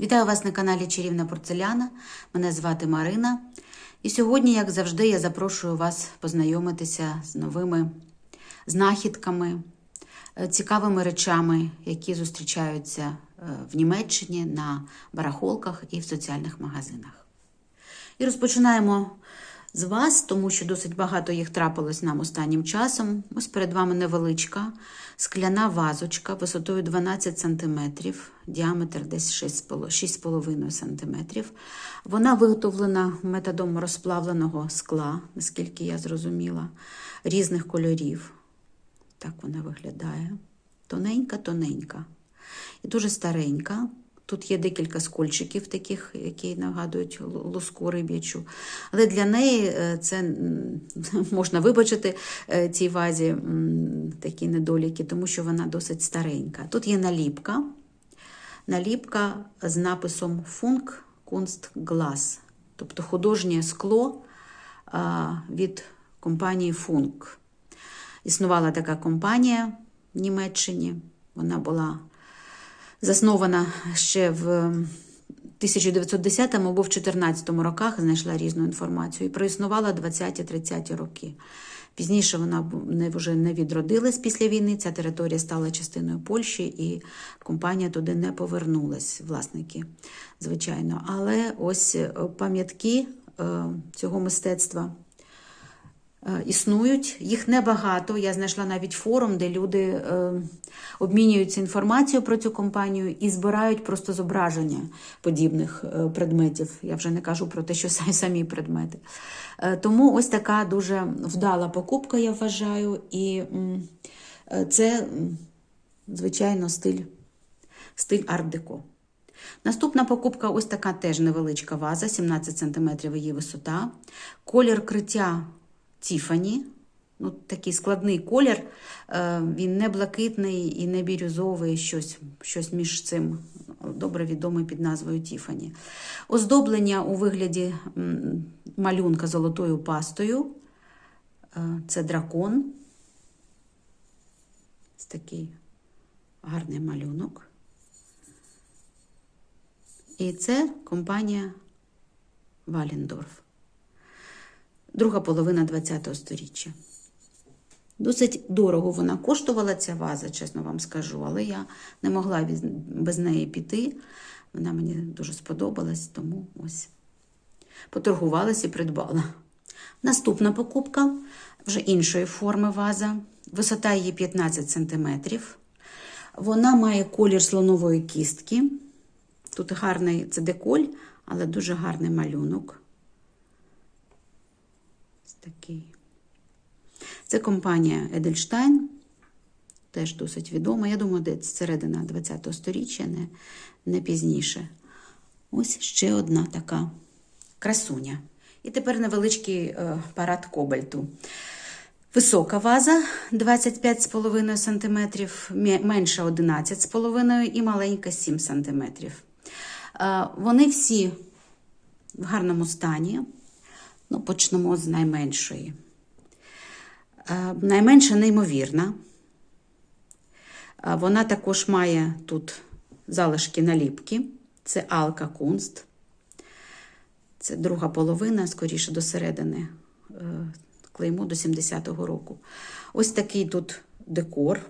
Вітаю вас на каналі Чарівна Порцеляна. Мене звати Марина. І сьогодні, як завжди, я запрошую вас познайомитися з новими знахідками, е, цікавими речами, які зустрічаються е, в Німеччині на барахолках і в соціальних магазинах. І розпочинаємо з вас, тому що досить багато їх трапилось нам останнім часом. Ось перед вами невеличка скляна вазочка висотою 12 см, діаметр десь 6,5 см. Вона виготовлена методом розплавленого скла, наскільки я зрозуміла, різних кольорів. Так вона виглядає. Тоненька-тоненька. І дуже старенька. Тут є декілька скольчиків, таких, які нагадують луску риб'ячу. Але для неї е, це можна вибачити е, цій вазі такі недоліки, тому що вона досить старенька. Тут є наліпка. Наліпка з написом Функ Kunst Glass, тобто художнє скло від компанії Функ. Існувала така компанія в Німеччині. Вона була заснована ще в 1910 або в 2014 роках, знайшла різну інформацію, і проіснувала 20-30 роки. Пізніше вона не, вже не відродилась після війни, ця територія стала частиною Польщі, і компанія туди не повернулась, власники, звичайно. Але ось пам'ятки е, цього мистецтва е, існують, їх небагато. Я знайшла навіть форум, де люди е, обмінюються інформацією про цю компанію і збирають просто зображення подібних е, предметів. Я вже не кажу про те, що самі предмети. Е, тому ось така дуже вдала покупка, я вважаю, і е, це, звичайно, стиль, стиль арт-деко. Наступна покупка ось така теж невеличка ваза, 17 см її висота. Колір криття Тіфані. Ну, такий складний колір, е, він не блакитний і не бірюзовий, щось, щось між цим, добре відомий під назвою Тіфані. Оздоблення у вигляді малюнка золотою пастою. Е, Це дракон. Ось такий гарний малюнок. І це компанія Валендорф. Друга половина ХХ століття. Досить дорого вона коштувала, ця ваза, чесно вам скажу, але я не могла без, неї піти. Вона мені дуже сподобалась, тому ось поторгувалась і придбала. Наступна покупка вже іншої форми ваза. Висота її 15 см. Вона має колір слонової кістки. Тут гарний це деколь, але дуже гарний малюнок. Такий. Це компанія Edelstein, теж досить відома. Я думаю, десь середина ХХ століття, не, не пізніше. Ось ще одна така красуня. І тепер невеличкий е, парад кобальту. Висока ваза 25,5 см, менша 11,5 і маленька 7 см. Е, вони всі в гарному стані. Ну, почнемо з найменшої. Е, Найменша неймовірна. Е, Вона також має тут залишки наліпки. Це Алка Кунст. Це друга половина, скоріше до середини е, клеймо до 70-го року. Ось такий тут декор.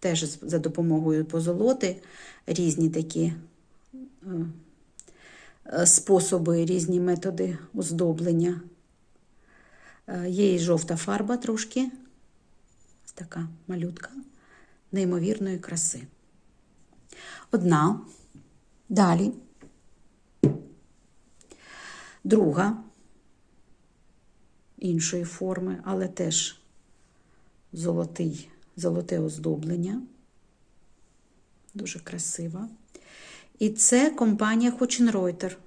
Теж за допомогою позолоти, різні такі способи, різні методи оздоблення. Є і жовта фарба трошки, ось така малютка, неймовірної краси. Одна, далі, друга іншої форми, але теж золотий, золоте оздоблення, дуже красива. І це компанія Хоченройтер.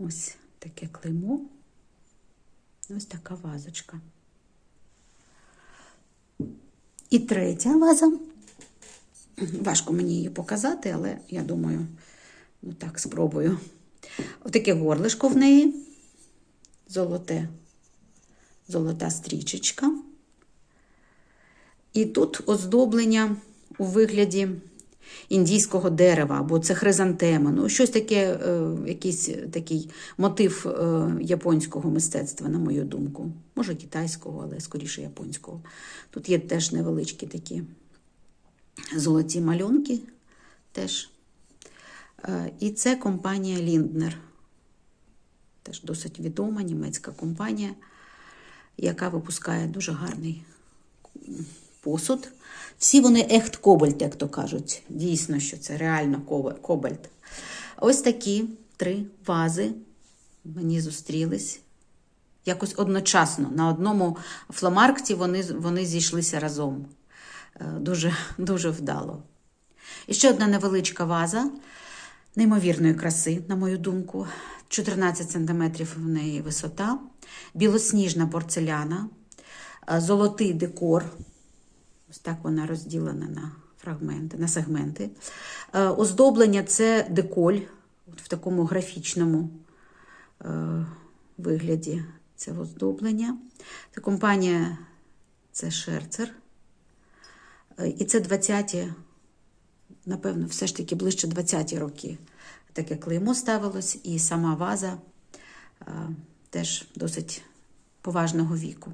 Ось таке клеймо. Ось така вазочка. І третя ваза. Важко мені її показати, але я думаю, ну так, спробую. Отаке горлишко в неї. Золоте, золота стрічечка. І тут оздоблення у вигляді індійського дерева, або це хризантема. Ну, щось таке, е, якийсь такий мотив е, японського мистецтва, на мою думку. Може, китайського, але скоріше японського. Тут є теж невеличкі такі золоті малюнки. Теж. Е, І це компанія Лінднер. Теж досить відома німецька компанія, яка випускає дуже гарний посуд. Всі вони ехт кобальт, як то кажуть. Дійсно, що це реально кобальт. Ось такі три вази мені зустрілись. Якось одночасно. На одному фломаркті вони, вони зійшлися разом. Е, Дуже, дуже вдало. І ще одна невеличка ваза неймовірної краси, на мою думку. 14 см в неї висота, білосніжна порцеляна, е, золотий декор. Ось так вона розділена на фрагменти, на сегменти. Е, Оздоблення це деколь в такому графічному е, вигляді. Це оздоблення. Це компанія це Шерцер. Е, І це 20-ті, напевно, все ж таки ближче 20-ті роки. Таке клеймо ставилось, і сама ваза теж досить поважного віку.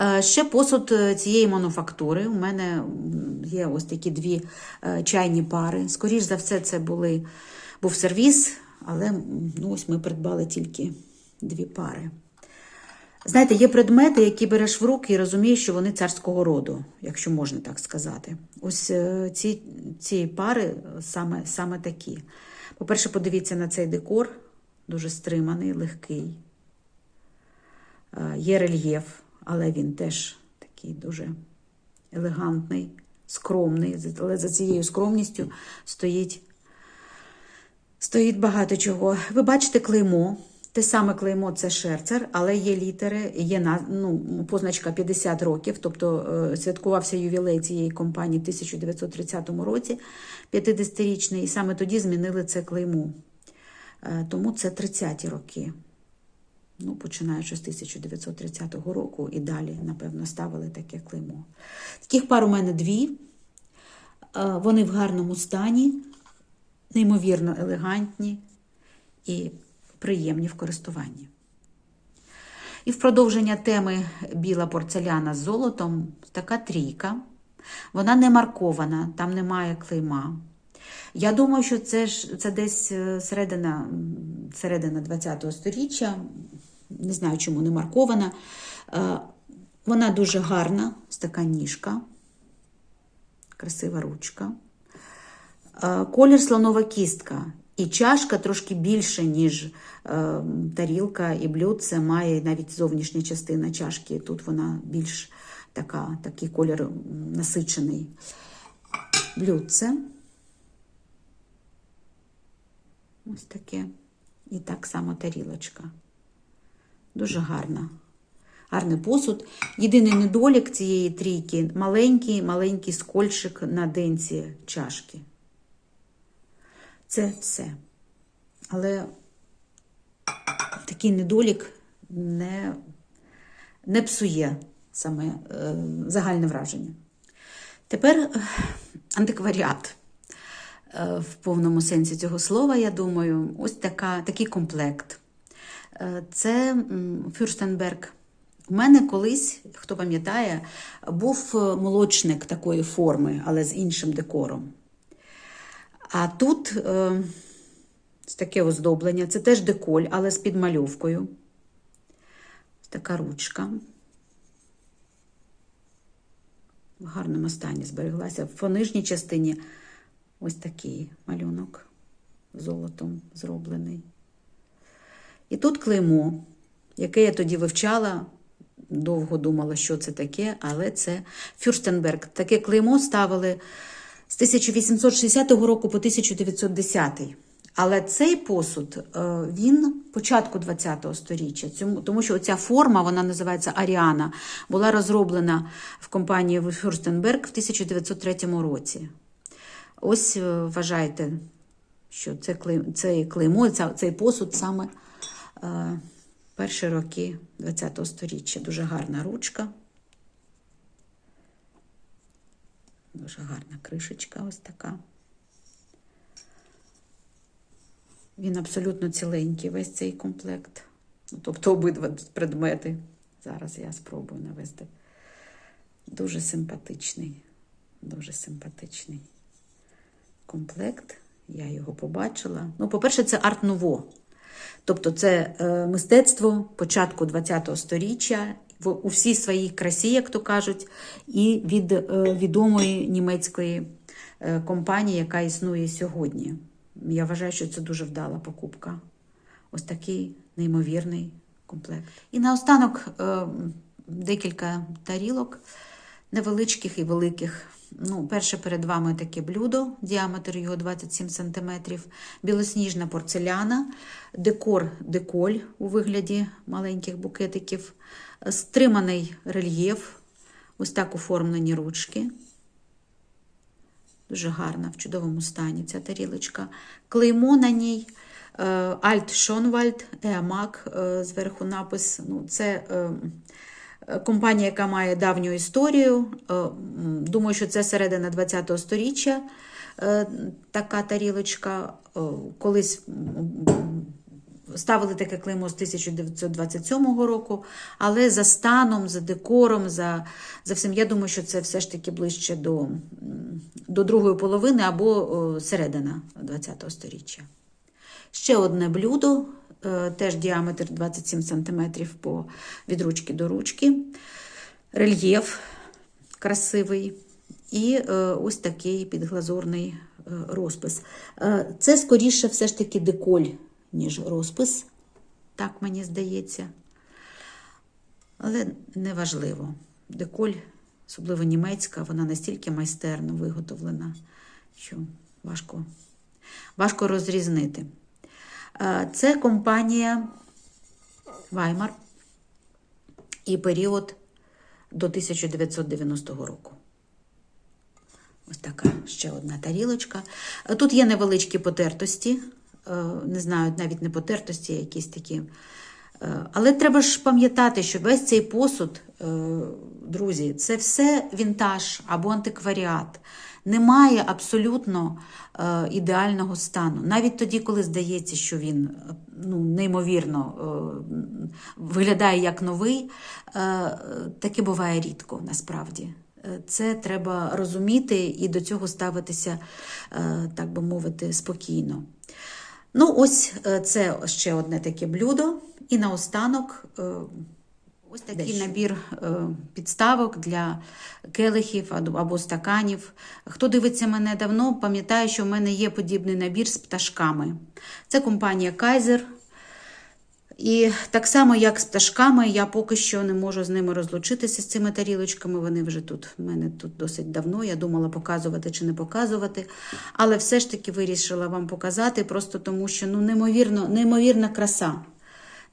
Е, Ще посуд е, цієї мануфактури. У мене є ось такі дві е, чайні пари. Скоріш за все, це були, був сервіс, але ну, ось ми придбали тільки дві пари. Знаєте, є предмети, які береш в руки і розумієш, що вони царського роду, якщо можна так сказати. Ось ці, ці пари саме, саме такі. По-перше, подивіться на цей декор, дуже стриманий, легкий. Є рельєф, але він теж такий дуже елегантний, скромний. Але за цією скромністю стоїть, стоїть багато чого. Ви бачите клеймо. Те саме клеймо це шерцер, але є літери, є ну, позначка 50 років, тобто е, святкувався ювілей цієї компанії в 1930 році, 50-річний, і саме тоді змінили це клеймо. Е, Тому це 30-ті роки. Ну, починаючи з 1930 року і далі, напевно, ставили таке клеймо. Таких пар у мене дві. Е, Вони в гарному стані, неймовірно елегантні і приємні в користуванні. І в продовження теми біла порцеляна з золотом така трійка. Вона не маркована, там немає клейма. Я думаю, що це ж це десь е, середина, середина 20-го сторіччя. Не знаю, чому не маркована. Е, Вона дуже гарна, така ніжка, красива ручка. Е, Колір слонова кістка. І чашка трошки більше, ніж е, тарілка і блюдце, має навіть зовнішня частина чашки. Тут вона більш така, такий колір насичений. Блюдце. Ось таке. І так само тарілочка. Дуже гарна. Гарний посуд. Єдиний недолік цієї трійки маленький, маленький скольчик на денці чашки. Це все. Але такий недолік не, не псує саме е, загальне враження. Тепер е, антикваріат. Е, в повному сенсі цього слова, я думаю, ось така, такий комплект. Е, Це Фюрстенберг. У мене колись, хто пам'ятає, був е, молочник такої форми, але з іншим декором. А тут е, таке оздоблення. Це теж деколь, але з підмальовкою. Така ручка. В гарному стані збереглася. В нижній частині ось такий малюнок золотом зроблений. І тут клеймо, яке я тоді вивчала, довго думала, що це таке, але це Фюрстенберг. Таке клеймо ставили з 1860 року по 1910. Але цей посуд, е, він початку 20-го сторіччя, тому що ця форма, вона називається Аріана, була розроблена в компанії Фюрстенберг в 1903 році. Ось е, вважайте, що це цей клеймо, цей посуд саме е, перші роки ХХ століття. Дуже гарна ручка. Дуже гарна кришечка ось така. Він абсолютно ціленький, весь цей комплект. Ну, тобто обидва предмети. Зараз я спробую навести. Дуже симпатичний, дуже симпатичний комплект. Я його побачила. Ну, по-перше, це арт-нуво. Тобто, це е, мистецтво початку ХХ століття в, у всій своїй красі, як то кажуть, і від е, відомої німецької е, компанії, яка існує сьогодні. Я вважаю, що це дуже вдала покупка. Ось такий неймовірний комплект. І наостанок е, декілька тарілок невеличких і великих. Ну, перше перед вами таке блюдо, діаметр його 27 см, білосніжна порцеляна, декор деколь у вигляді маленьких букетиків, стриманий рельєф, ось так оформлені ручки. Дуже гарна, в чудовому стані ця тарілочка. Клеймо на ній Альт Шонвальд, Еамак, зверху напис. Ну, Це е, компанія, яка має давню історію. Е, Думаю, що це середина ХХ століття. е, Така тарілочка. Е, Колись ставили таке клеймо з 1927 року, але за станом, за декором, за, за всім, я думаю, що це все ж таки ближче до, до другої половини або середина ХХ століття. Ще одне блюдо, е, теж діаметр 27 см по, від ручки до ручки, рельєф красивий і е, ось такий підглазурний е, розпис. Е, Це скоріше все ж таки деколь, ніж розпис, так мені здається. Але неважливо. Деколь, особливо німецька, вона настільки майстерно виготовлена, що важко, важко розрізнити. Е, Це компанія Ваймар і період до 1990 року. Ось така ще одна тарілочка. Е, Тут є невеличкі потертості, е, не знаю, навіть не потертості, а якісь такі. Але треба ж пам'ятати, що весь цей посуд, друзі, це все вінтаж або антикваріат. Немає абсолютно е, ідеального стану. Навіть тоді, коли здається, що він е, ну, неймовірно е, виглядає як новий, таке буває рідко насправді. Це треба розуміти і до цього ставитися, так би мовити, спокійно. Ну, ось це ще одне таке блюдо. І наостанок ось такий набір е, підставок для келихів або- або стаканів. Хто дивиться мене давно, пам'ятає, що в мене є подібний набір з пташками. Це компанія Kaiser. І так само, як з пташками, я поки що не можу з ними розлучитися з цими тарілочками. Вони вже тут в мене тут досить давно. Я думала показувати чи не показувати. Але все ж таки вирішила вам показати, просто тому що ну, неймовірно, неймовірна краса.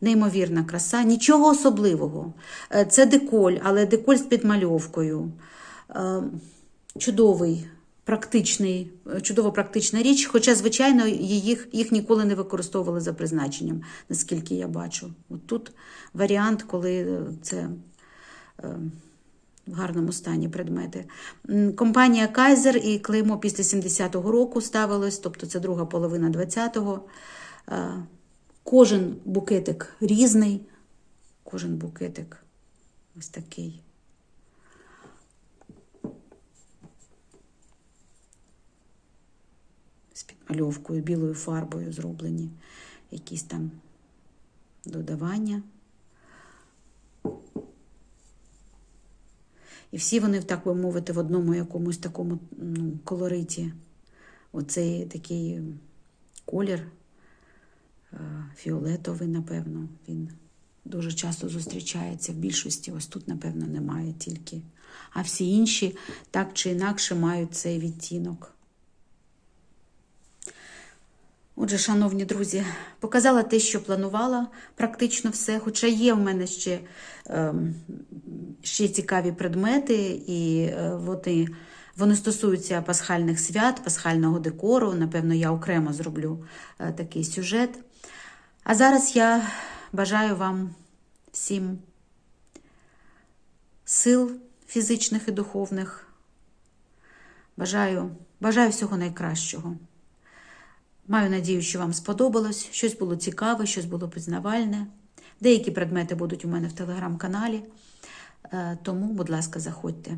Неймовірна краса, нічого особливого. Е, Це деколь, але деколь з підмальовкою. Е, Чудовий, практичний, е, чудова практична річ, хоча, звичайно, їх, їх ніколи не використовували за призначенням, наскільки я бачу. От тут варіант, коли це в гарному стані предмети. Компанія Kaiser і клеймо після 70-го року ставилось, тобто це друга половина 20-го. Кожен букетик різний, кожен букетик ось такий. З підмальовкою, білою фарбою зроблені якісь там додавання. І всі вони, так би мовити, в одному якомусь такому ну, колориті. Оцей такий колір фіолетовий, напевно, він дуже часто зустрічається в більшості. Ось тут, напевно, немає тільки. А всі інші так чи інакше мають цей відтінок. Отже, шановні друзі, показала те, що планувала, практично все. Хоча є в мене ще, ем, ще цікаві предмети, і е, вони, вони стосуються пасхальних свят, пасхального декору. Напевно, я окремо зроблю е, такий сюжет. А зараз я бажаю вам всім сил фізичних і духовних, Бажаю, бажаю всього найкращого. Маю надію, що вам сподобалось, щось було цікаве, щось було пізнавальне. Деякі предмети будуть у мене в телеграм-каналі. Е, Тому, будь ласка, заходьте.